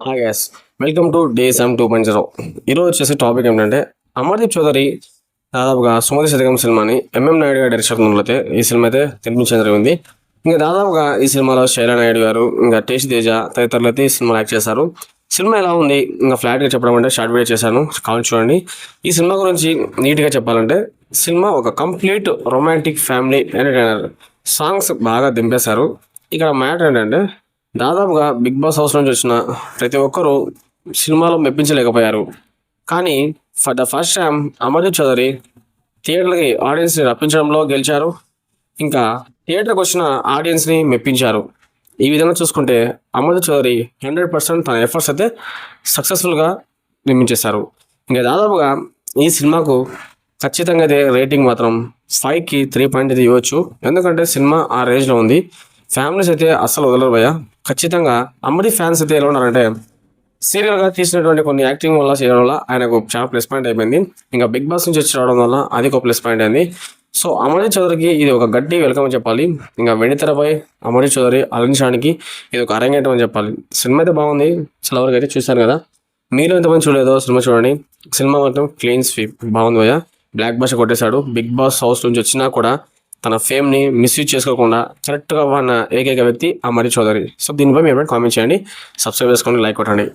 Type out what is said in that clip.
Yes welcome to day సెమ్ two point zero ఈరోజు వచ్చేసి టాపిక్ ఏంటంటే అమర్దీప్ చౌదరి దాదాపుగా సుమతి శతకం సినిమాని ఎంఎం నాయుడు గారి డైరెక్షన్ అయితే ఈ సినిమా అయితే నిర్మించడం జరిగింది. ఇంకా దాదాపుగా ఈ సినిమాలో శైలా నాయుడు గారు ఇంకా టేష్ తేజ తదితరులు అయితే ఈ సినిమాలో యాక్ట్ చేశారు. సినిమా ఎలా ఉంది? ఇంకా ఫ్లాట్గా చెప్పడం అంటే షార్ట్ వీడియో చేశాను కావాలి చూడండి. ఈ సినిమా గురించి నీట్గా చెప్పాలంటే సినిమా ఒక complete romantic family entertainer songs బాగా దింపేశారు. ఇక్కడ మ్యాటర్ ఏంటంటే దాదాపుగా బిగ్ బాస్ హౌస్ నుంచి వచ్చిన ప్రతి ఒక్కరూ సినిమాలో మెప్పించలేకపోయారు. కానీ for the first time Amardeep Chowdary థియేటర్కి ఆడియన్స్ని రప్పించడంలో గెలిచారు. ఇంకా థియేటర్కి వచ్చిన ఆడియన్స్ని మెప్పించారు. ఈ విధంగా చూసుకుంటే అమర్దీప్ చౌదరి హండ్రెడ్ పర్సెంట్ తన ఎఫర్ట్స్ అయితే సక్సెస్ఫుల్గా నిర్మించేశారు. ఇంకా దాదాపుగా ఈ సినిమాకు ఖచ్చితంగా అయితే రేటింగ్ మాత్రం ఫైవ్కి త్రీ పాయింట్ అయితే ఇవ్వచ్చు. ఎందుకంటే సినిమా ఆ రేంజ్లో ఉంది. ఫ్యామిలీస్ అయితే అస్సలు వదలరు భయ్యా. ఖచ్చితంగా అమ్మడి ఫ్యాన్స్ అయితే ఎలా ఉన్నారంటే సీరియల్గా తీసినటువంటి కొన్ని యాక్టింగ్ వల్ల చేయడం వల్ల ఆయనకు చాలా ప్లస్ పాయింట్ అయిపోయింది. ఇంకా బిగ్ బాస్ నుంచి వచ్చి రావడం వల్ల అది ఒక ప్లస్ పాయింట్ అయింది. సో అమరీ చౌదరికి ఇది ఒక గట్టి వెల్కమ్ అని చెప్పాలి. ఇంకా వెండితెరపై అమరీ చౌదరి అలంచానికి ఇది ఒక అరంగేటం అని చెప్పాలి. సినిమా అయితే బాగుంది. చాలా వరకు అయితే చూశాను కదా. మీరు ఎంతమంది చూడలేదో సినిమా చూడండి. సినిమా మాత్రం క్లీన్ స్వీప్ బాగుంది భయ్య. బ్లాక్ బాస్ కొట్టేశాడు. బిగ్ బాస్ హౌస్ నుంచి వచ్చినా కూడా తన ఫేమ్ని మిస్యూజ్ చేసుకోకుండా కరెక్ట్గా ఉన్న ఏకైక వ్యక్తి అమరీ చౌదరి సో దీనిపై మీరు కామెంట్ చేయండి. సబ్స్క్రైబ్ చేసుకోండి లైక్ కొట్టండి.